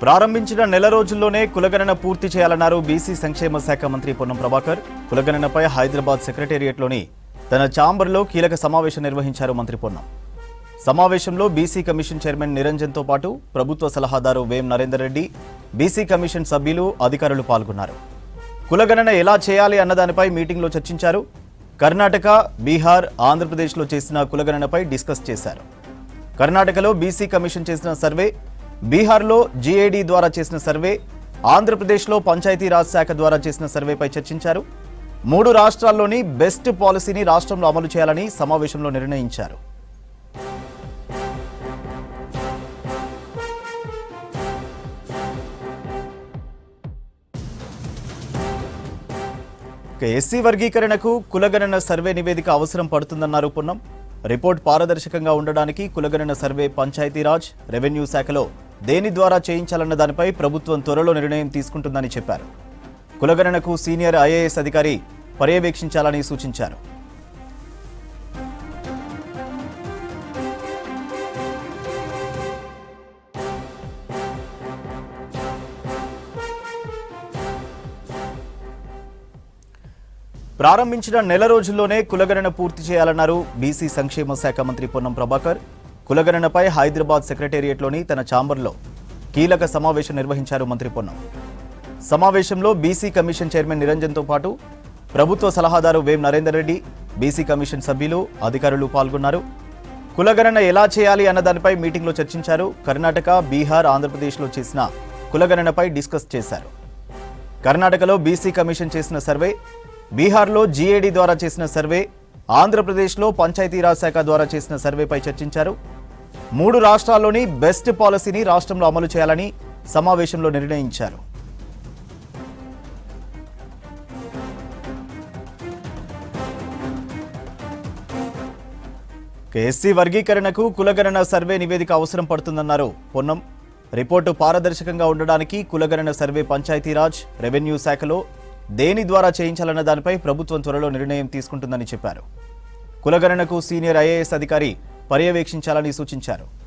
ప్రారంభించిన నెల రోజుల్లోనే కులగణన పూర్తి చేయాలన్నారు బీసీ సంక్షేమ శాఖ మంత్రి పొన్నం ప్రభాకర్. కులగణనపై హైదరాబాద్ సెక్రటేరియట్లోని తన ఛాంబర్లో కీలక సమావేశం నిర్వహించారు మంత్రి పొన్నం. సమావేశంలో బీసీ కమిషన్ చైర్మన్ నిరంజన్తో పాటు ప్రభుత్వ సలహాదారు వేం నరేందర్ రెడ్డి బీసీ కమిషన్ సభ్యులు అధికారులు పాల్గొన్నారు. కులగణన ఎలా చేయాలి అన్నదానిపై మీటింగ్లో చర్చించారు. కర్ణాటక బీహార్ ఆంధ్రప్రదేశ్లో చేసిన కులగణనపై డిస్కస్ చేశారు. కర్ణాటకలో బీసీ కమిషన్ చేసిన సర్వే బీహార్లో జీఏడీ ద్వారా చేసిన సర్వే ఆంధ్రప్రదేశ్లో పంచాయతీరాజ్ శాఖ ద్వారా చేసిన సర్వేపై చర్చించారు. మూడు రాష్ట్రాల్లోని బెస్ట్ పాలసీని రాష్ట్రంలో అమలు చేయాలని సమావేశంలో నిర్ణయించారు. ఎస్సీ వర్గీకరణకు కులగణన సర్వే నివేదిక అవసరం పడుతుందన్నారు పున్నం. రిపోర్ట్ పారదర్శకంగా ఉండడానికి కులగణన సర్వే పంచాయతీరాజ్ రెవెన్యూ శాఖలో దేని ద్వారా చేయించాలన్న దానిపై ప్రభుత్వం త్వరలో నిర్ణయం తీసుకుంటుందని చెప్పారు. కులగణనకు సీనియర్ ఐఏఎస్ అధికారి పర్యవేక్షించాలని సూచించారు. ప్రారంభించిన నెల రోజుల్లోనే కులగణన పూర్తి చేయాలన్నారు బీసీ సంక్షేమ శాఖ మంత్రి పొన్నం ప్రభాకర్. కులగణనపై హైదరాబాద్ సెక్రటేరియట్లోని తన ఛాంబర్లో కీలక సమావేశం నిర్వహించారు మంత్రి పొన్నం. సమావేశంలో బీసీ కమిషన్ చైర్మన్ నిరంజన్తో పాటు ప్రభుత్వ సలహాదారు వేం నరేందర్ రెడ్డి బీసీ కమిషన్ సభ్యులు అధికారులు పాల్గొన్నారు. కులగణన ఎలా చేయాలి అన్న దానిపై మీటింగ్లో చర్చించారు. కర్ణాటక బీహార్ ఆంధ్రప్రదేశ్లో చేసిన కులగణనపై డిస్కస్ చేశారు. కర్ణాటకలో బీసీ కమిషన్ చేసిన సర్వే బీహార్లో జీఏడీ ద్వారా చేసిన సర్వే ఆంధ్రప్రదేశ్లో పంచాయతీరాజ్ శాఖ ద్వారా చేసిన సర్వేపై చర్చించారు. మూడు రాష్ట్రాల్లోని బెస్ట్ పాలసీని రాష్ట్రంలో అమలు చేయాలని సమావేశంలో నిర్ణయించారు. ఇక ఎస్సీ వర్గీకరణకు కులగణన సర్వే నివేదిక అవసరం పడుతుందన్నారు పొన్నం. రిపోర్టు పారదర్శకంగా ఉండడానికి కులగణన సర్వే పంచాయతీరాజ్ రెవెన్యూ శాఖలో దేని ద్వారా చేయించాలన్న దానిపై ప్రభుత్వం త్వరలో నిర్ణయం తీసుకుంటుందని చెప్పారు. కులగణనకు సీనియర్ ఐఏఎస్ అధికారి పర్యవేక్షించాలని సూచించారు.